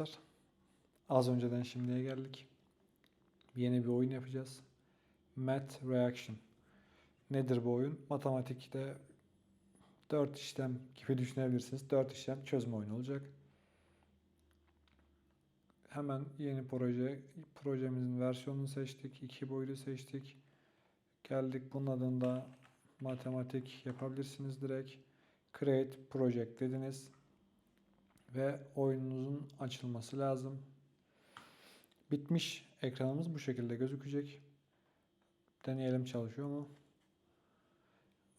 arkadaşlar. Az önceden şimdiye geldik. Yeni bir oyun yapacağız. Math Reaction. Nedir bu oyun? Matematikte 4 işlem gibi düşünebilirsiniz. 4 işlem çözme oyunu olacak. Hemen yeni proje, projemizin versiyonunu seçtik. 2 boyutlu seçtik. Geldik bunun adında matematik yapabilirsiniz direkt. Create Project dediniz. Ve oyununuzun açılması lazım. Bitmiş ekranımız bu şekilde gözükecek. Deneyelim çalışıyor mu?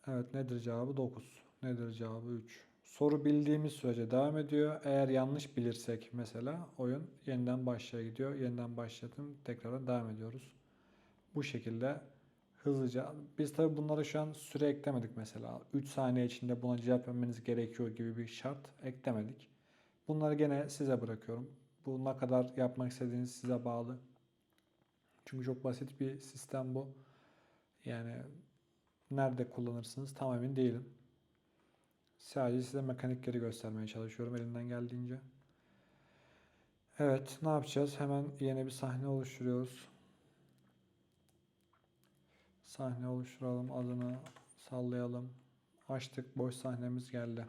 Evet nedir cevabı 9. Nedir cevabı 3. Soru bildiğimiz sürece devam ediyor. Eğer yanlış bilirsek mesela oyun yeniden başlaya gidiyor. Yeniden başladım. Tekrar devam ediyoruz. Bu şekilde hızlıca. Biz tabi bunları şu an süre eklemedik mesela. 3 saniye içinde buna cevap vermeniz gerekiyor gibi bir şart eklemedik. Bunları gene size bırakıyorum. Bu ne kadar yapmak istediğiniz size bağlı. Çünkü çok basit bir sistem bu. Yani nerede kullanırsınız tam emin değilim. Sadece size mekanikleri göstermeye çalışıyorum elimden geldiğince. Evet ne yapacağız? Hemen yeni bir sahne oluşturuyoruz. Sahne oluşturalım. Adını sallayalım. Açtık. Boş sahnemiz geldi.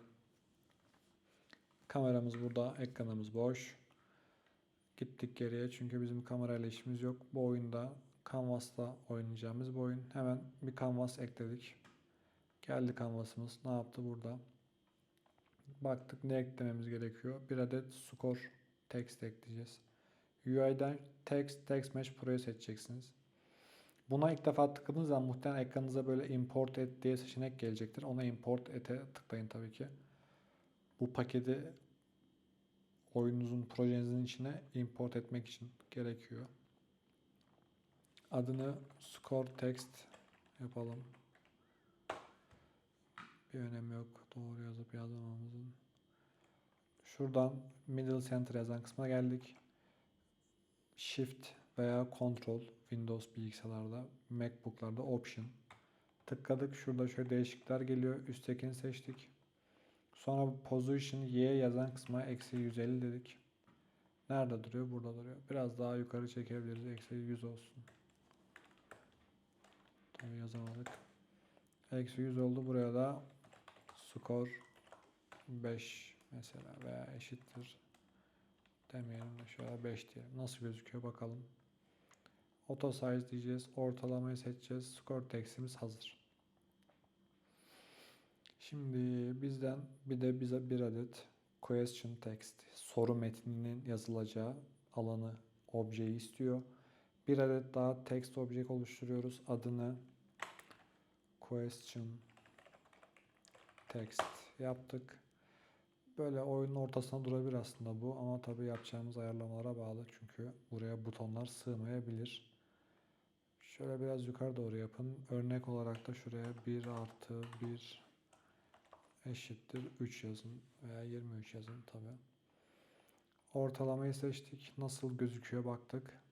Kameramız burada. Ekranımız boş. Gittik geriye çünkü bizim kamerayla işimiz yok. Bu oyunda Canvas'ta oynayacağımız bu oyun. Hemen bir Canvas ekledik. Geldi Canvas'ımız. Ne yaptı burada? Baktık ne eklememiz gerekiyor. Bir adet score text ekleyeceğiz. UI'den text, text mesh pro'yu seçeceksiniz. Buna ilk defa tıkladığınız zaman muhtemelen ekranınıza böyle import et diye seçenek gelecektir. Ona import et'e tıklayın tabii ki. Bu paketi oyununuzun, projenizin içine import etmek için gerekiyor. Adını score text yapalım. Bir önemi yok. Doğru yazıp yazmamamızın. Şuradan middle center yazan kısma geldik. Shift veya Control Windows bilgisayarlarda, Macbook'larda Option. Tıkladık. Şurada şöyle değişiklikler geliyor. Üsttekini seçtik. Sonra Position Y yazan kısma eksi 150 dedik. Nerede duruyor? Burada duruyor. Biraz daha yukarı çekebiliriz. Eksi 100 olsun. Tabii yazamadık. Eksi 100 oldu. Buraya da skor 5 mesela veya eşittir demeyelim de şöyle 5 diyelim. Nasıl gözüküyor bakalım. Auto size diyeceğiz. Ortalamayı seçeceğiz. Skor text'imiz hazır. Şimdi bizden bir de bize bir adet question text soru metninin yazılacağı alanı objeyi istiyor. Bir adet daha text object oluşturuyoruz. Adını question text yaptık. Böyle oyunun ortasına durabilir aslında bu ama tabii yapacağımız ayarlamalara bağlı çünkü buraya butonlar sığmayabilir. Şöyle biraz yukarı doğru yapın. Örnek olarak da şuraya 1 artı 1 eşittir 3 yazın veya 23 yazın tabi. Ortalamayı seçtik. Nasıl gözüküyor baktık.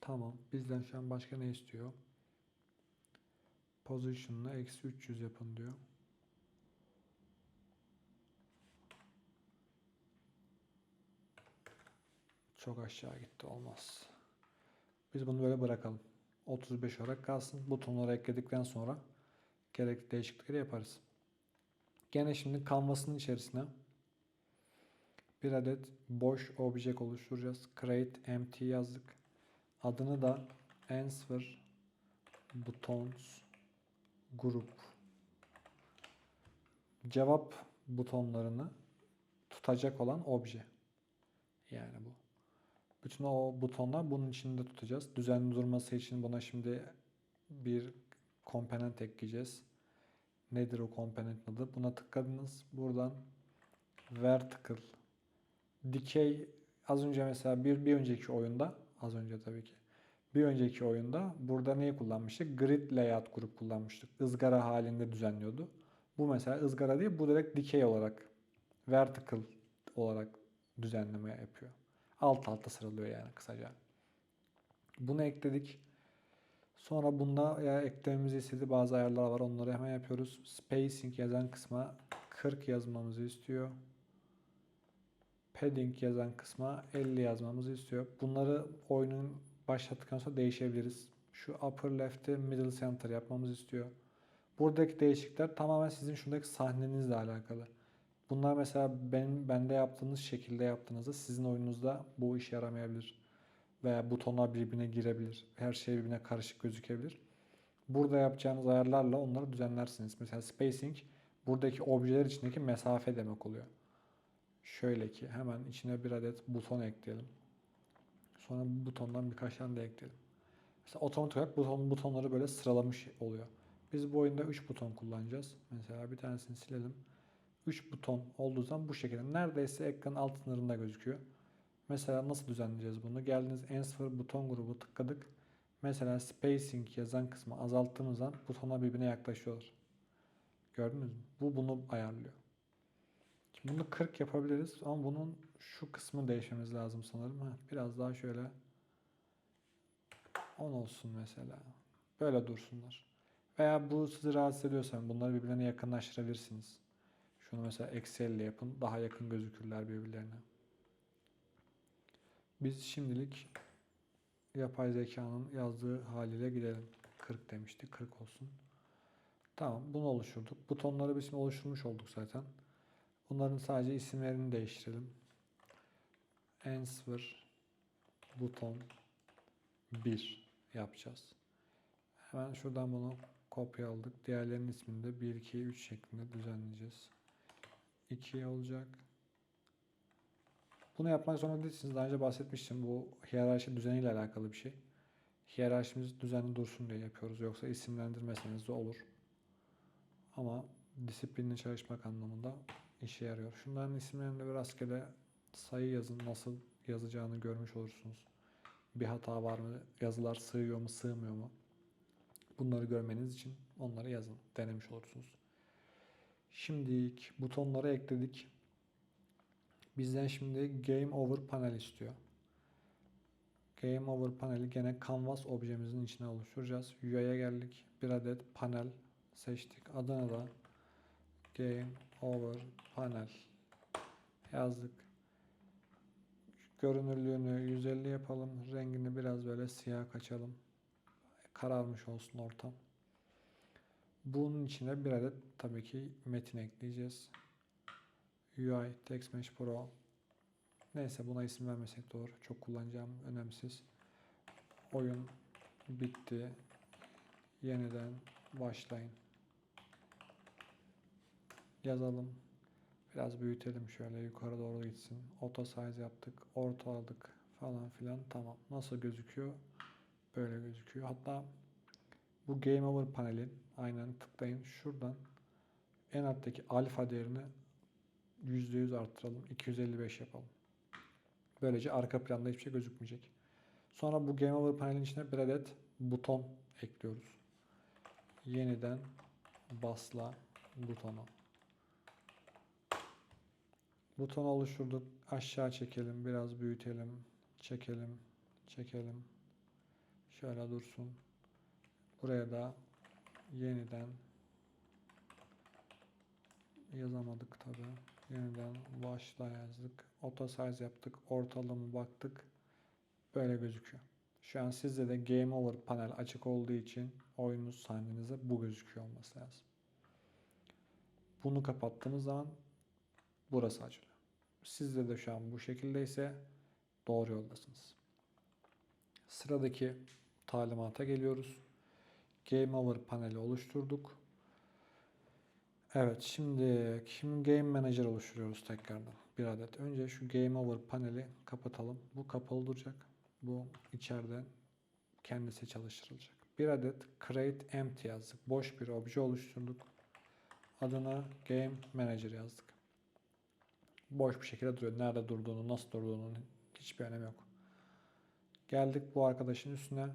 Tamam. Bizden şu an başka ne istiyor? Position'la eksi 300 yapın diyor. Çok aşağı gitti. Olmaz. Biz bunu böyle bırakalım. 35 olarak kalsın. Butonları ekledikten sonra gerekli değişiklikleri yaparız. Gene şimdi canvas'ın içerisine bir adet boş object oluşturacağız. Create empty yazdık. Adını da answer buttons group cevap butonlarını tutacak olan obje. Yani bu. Bütün o butonlar bunun içinde tutacağız. Düzenli durması için buna şimdi bir komponent ekleyeceğiz. Nedir o komponent adı? Buna tıkladınız. Buradan vertical dikey az önce mesela bir, bir önceki oyunda az önce tabii ki bir önceki oyunda burada neyi kullanmıştık? Grid layout grup kullanmıştık. Izgara halinde düzenliyordu. Bu mesela ızgara değil bu direkt dikey olarak vertical olarak düzenleme yapıyor. Alt alta sıralıyor yani kısaca. Bunu ekledik. Sonra bunda ya eklememizi istediği bazı ayarlar var. Onları hemen yapıyoruz. Spacing yazan kısma 40 yazmamızı istiyor. padding yazan kısma 50 yazmamızı istiyor. Bunları oyunun başlattıktan sonra değişebiliriz. Şu upper left'te middle center yapmamızı istiyor. Buradaki değişiklikler tamamen sizin şuradaki sahnenizle alakalı. Bunlar mesela benim bende yaptığınız şekilde yaptığınızda sizin oyununuzda bu işe yaramayabilir. Veya butonlar birbirine girebilir. Her şey birbirine karışık gözükebilir. Burada yapacağınız ayarlarla onları düzenlersiniz. Mesela spacing buradaki objeler içindeki mesafe demek oluyor. Şöyle ki hemen içine bir adet buton ekleyelim. Sonra bu butondan birkaç tane de ekleyelim. Mesela otomatik olarak buton, butonları böyle sıralamış oluyor. Biz bu oyunda 3 buton kullanacağız. Mesela bir tanesini silelim. 3 buton olduğu zaman bu şekilde. Neredeyse ekranın alt sınırında gözüküyor. Mesela nasıl düzenleyeceğiz bunu? Geldiniz en buton grubu tıkladık. Mesela spacing yazan kısmı azalttığımız zaman butonlar birbirine yaklaşıyorlar. Gördünüz mü? Bu bunu ayarlıyor. Şimdi bunu 40 yapabiliriz ama bunun şu kısmı değişmemiz lazım sanırım. Heh, biraz daha şöyle 10 olsun mesela. Böyle dursunlar. Veya bu sizi rahatsız ediyorsa bunları birbirlerine yakınlaştırabilirsiniz. Şunu mesela eksi 50 yapın. Daha yakın gözükürler birbirlerine. Biz şimdilik yapay zekanın yazdığı haliyle gidelim. 40 demişti. 40 olsun. Tamam bunu oluşturduk. Butonları biz oluşturmuş olduk zaten. Bunların sadece isimlerini değiştirelim. Answer buton 1 yapacağız. Hemen şuradan bunu kopya aldık. Diğerlerinin ismini de 1, 2, 3 şeklinde düzenleyeceğiz. 2 olacak. Bunu yapmak zorunda değilsiniz. Daha önce bahsetmiştim. Bu hiyerarşi düzeniyle alakalı bir şey. Hiyerarşimiz düzenli dursun diye yapıyoruz. Yoksa isimlendirmeseniz de olur. Ama disiplinli çalışmak anlamında işe yarıyor. Şunların isimlerinde bir rastgele sayı yazın. Nasıl yazacağını görmüş olursunuz. Bir hata var mı? Yazılar sığıyor mu, sığmıyor mu? Bunları görmeniz için onları yazın. Denemiş olursunuz. Şimdilik butonları ekledik. Bizden şimdi Game Over panel istiyor. Game Over paneli gene Canvas objemizin içine oluşturacağız. UI'ye geldik. Bir adet panel seçtik. Adına da Game Over panel yazdık. Görünürlüğünü 150 yapalım. Rengini biraz böyle siyah kaçalım. Kararmış olsun ortam. Bunun içine bir adet tabii ki metin ekleyeceğiz. UI Text Mesh Pro neyse buna isim vermesek doğru. Çok kullanacağım önemsiz. Oyun bitti. Yeniden başlayın. Yazalım. Biraz büyütelim şöyle yukarı doğru gitsin. Auto size yaptık. Ortaladık falan filan. Tamam. Nasıl gözüküyor? Böyle gözüküyor. Hatta bu Game Over paneli aynen tıklayın. Şuradan en alttaki alfa değerini %100 arttıralım. 255 yapalım. Böylece arka planda hiçbir şey gözükmeyecek. Sonra bu Game Over panelin içine bir adet buton ekliyoruz. Yeniden basla butonu. Buton oluşturduk. Aşağı çekelim. Biraz büyütelim. Çekelim. Çekelim. Şöyle dursun. Buraya da yeniden yazamadık tabi. Yeniden başla yazdık. Auto size yaptık. Ortalama baktık. Böyle gözüküyor. Şu an sizde de Game Over panel açık olduğu için oyunun sahnenize bu gözüküyor olması lazım. Bunu kapattığımız zaman burası açılıyor. Sizde de şu an bu şekildeyse doğru yoldasınız. Sıradaki talimata geliyoruz. Game Over paneli oluşturduk. Evet şimdi kim Game Manager oluşturuyoruz tekrardan bir adet. Önce şu Game Over paneli kapatalım. Bu kapalı duracak. Bu içeride kendisi çalıştırılacak. Bir adet Create Empty yazdık. Boş bir obje oluşturduk. Adına Game Manager yazdık. Boş bir şekilde duruyor. Nerede durduğunu, nasıl durduğunun hiçbir önemi yok. Geldik bu arkadaşın üstüne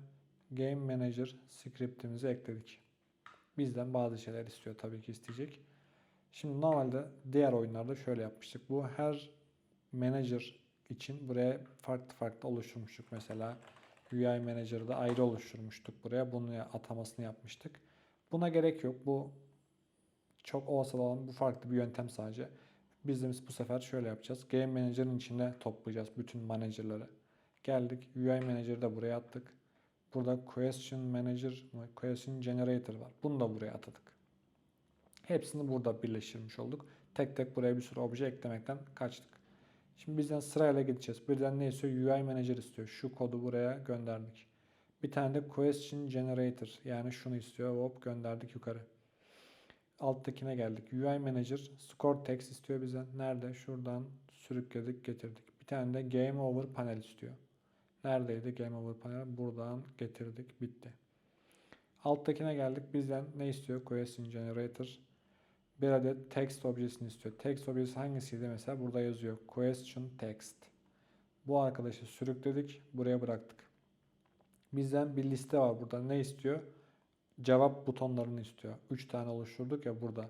Game Manager scriptimizi ekledik. Bizden bazı şeyler istiyor tabii ki isteyecek. Şimdi normalde diğer oyunlarda şöyle yapmıştık. Bu her manager için buraya farklı farklı oluşturmuştuk. Mesela UI Manager'da ayrı oluşturmuştuk buraya. Bunu atamasını yapmıştık. Buna gerek yok. Bu çok olsa olan bu farklı bir yöntem sadece. Biz de bu sefer şöyle yapacağız. Game Manager'ın içinde toplayacağız bütün manager'ları. Geldik. UI Manager'ı da buraya attık. Burada Question Manager, Question Generator var. Bunu da buraya atadık. Hepsini burada birleştirmiş olduk. Tek tek buraya bir sürü obje eklemekten kaçtık. Şimdi bizden sırayla gideceğiz. Birden ne istiyor? UI Manager istiyor. Şu kodu buraya gönderdik. Bir tane de Question Generator yani şunu istiyor. Hop gönderdik yukarı. Alttakine geldik. UI Manager Score Text istiyor bizden. Nerede? Şuradan sürükledik getirdik. Bir tane de Game Over panel istiyor. Neredeydi Game Over panel? Buradan getirdik. Bitti. Alttakine geldik. Bizden ne istiyor? Question Generator. Bir adet text objesini istiyor. Text objesi hangisiydi? Mesela burada yazıyor. Question text. Bu arkadaşı sürükledik. Buraya bıraktık. Bizden bir liste var burada. Ne istiyor? Cevap butonlarını istiyor. 3 tane oluşturduk ya burada.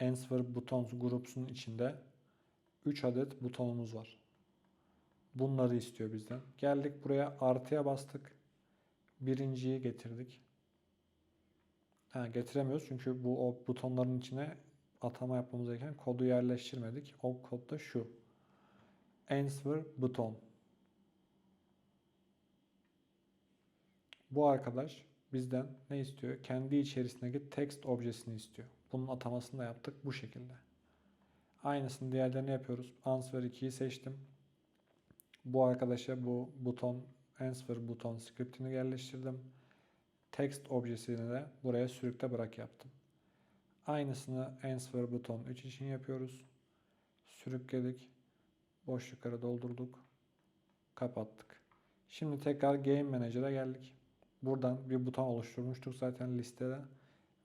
Answer Buttons Groups'un içinde 3 adet butonumuz var. Bunları istiyor bizden. Geldik buraya artıya bastık. Birinciyi getirdik. Ha, getiremiyoruz çünkü bu o butonların içine atama yapmamız gereken kodu yerleştirmedik. O kod da şu. Answer buton. Bu arkadaş bizden ne istiyor? Kendi içerisindeki text objesini istiyor. Bunun atamasını da yaptık bu şekilde. Aynısını diğerlerine yapıyoruz. Answer 2'yi seçtim. Bu arkadaşa bu buton answer buton scriptini yerleştirdim. Text objesini de buraya sürükle bırak yaptım. Aynısını answer buton 3 için yapıyoruz. Sürükledik. Boşlukları doldurduk. Kapattık. Şimdi tekrar Game Manager'a geldik. Buradan bir buton oluşturmuştuk zaten listede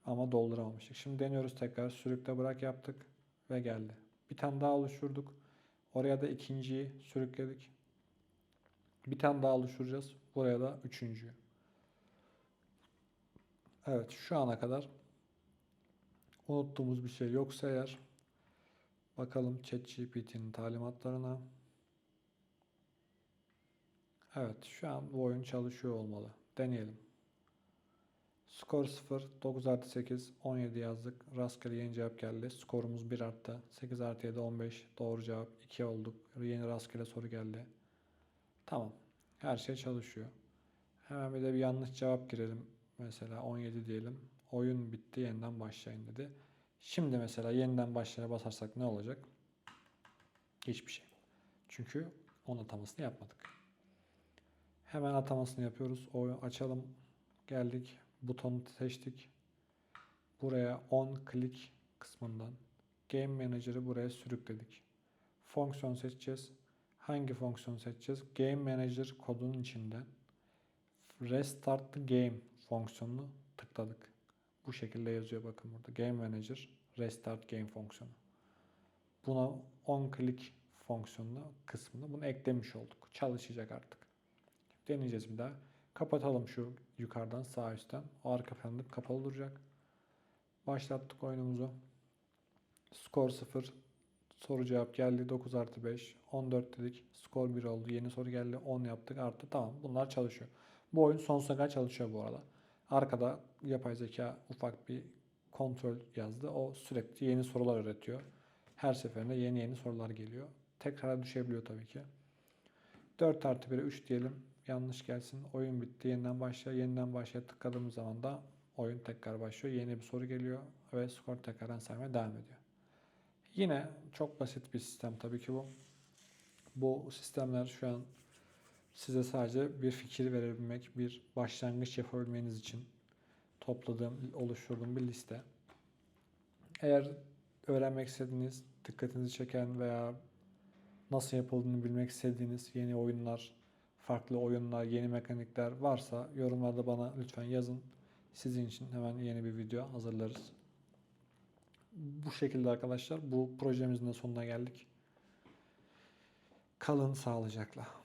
ama dolduramamıştık. Şimdi deniyoruz tekrar sürükle bırak yaptık ve geldi. Bir tane daha oluşturduk. Oraya da ikinciyi sürükledik. Bir tane daha oluşturacağız. Buraya da üçüncüyü. Evet şu ana kadar unuttuğumuz bir şey yoksa eğer bakalım ChatGPT'nin talimatlarına. Evet şu an bu oyun çalışıyor olmalı. Deneyelim. Skor 0, 9 artı 8, 17 yazdık. Rastgele yeni cevap geldi. Skorumuz 1 arttı. 8 artı 7, 15. Doğru cevap 2 olduk. Yeni rastgele soru geldi. Tamam. Her şey çalışıyor. Hemen bir de bir yanlış cevap girelim. Mesela 17 diyelim. Oyun bitti yeniden başlayın dedi. Şimdi mesela yeniden başlaya basarsak ne olacak? Hiçbir şey. Çünkü onun atamasını yapmadık. Hemen atamasını yapıyoruz. O açalım. Geldik. Butonu seçtik. Buraya on click kısmından Game Manager'ı buraya sürükledik. Fonksiyon seçeceğiz. Hangi fonksiyonu seçeceğiz? Game Manager kodunun içinden Restart the Game fonksiyonunu tıkladık. Bu şekilde yazıyor bakın burada. Game Manager Restart Game fonksiyonu. Buna on click fonksiyonunu kısmını bunu eklemiş olduk. Çalışacak artık. Deneyeceğiz bir daha. Kapatalım şu yukarıdan sağ üstten. O arka planda kapalı duracak. Başlattık oyunumuzu. Skor 0. Soru cevap geldi. 9 artı 5. 14 dedik. Skor 1 oldu. Yeni soru geldi. 10 yaptık. Artı tamam. Bunlar çalışıyor. Bu oyun sonsuza kadar çalışıyor bu arada. Arkada yapay zeka ufak bir kontrol yazdı. O sürekli yeni sorular üretiyor. Her seferinde yeni yeni sorular geliyor. Tekrar düşebiliyor tabii ki. 4 artı 1'e 3 diyelim. Yanlış gelsin. Oyun bitti. Yeniden başla. Yeniden başla tıkladığımız zaman da oyun tekrar başlıyor. Yeni bir soru geliyor ve skor tekrardan saymaya devam ediyor. Yine çok basit bir sistem tabii ki bu. Bu sistemler şu an size sadece bir fikir verebilmek, bir başlangıç yapabilmeniz için topladığım, oluşturduğum bir liste. Eğer öğrenmek istediğiniz, dikkatinizi çeken veya nasıl yapıldığını bilmek istediğiniz yeni oyunlar, farklı oyunlar, yeni mekanikler varsa yorumlarda bana lütfen yazın. Sizin için hemen yeni bir video hazırlarız. Bu şekilde arkadaşlar bu projemizin de sonuna geldik. Kalın sağlıcakla.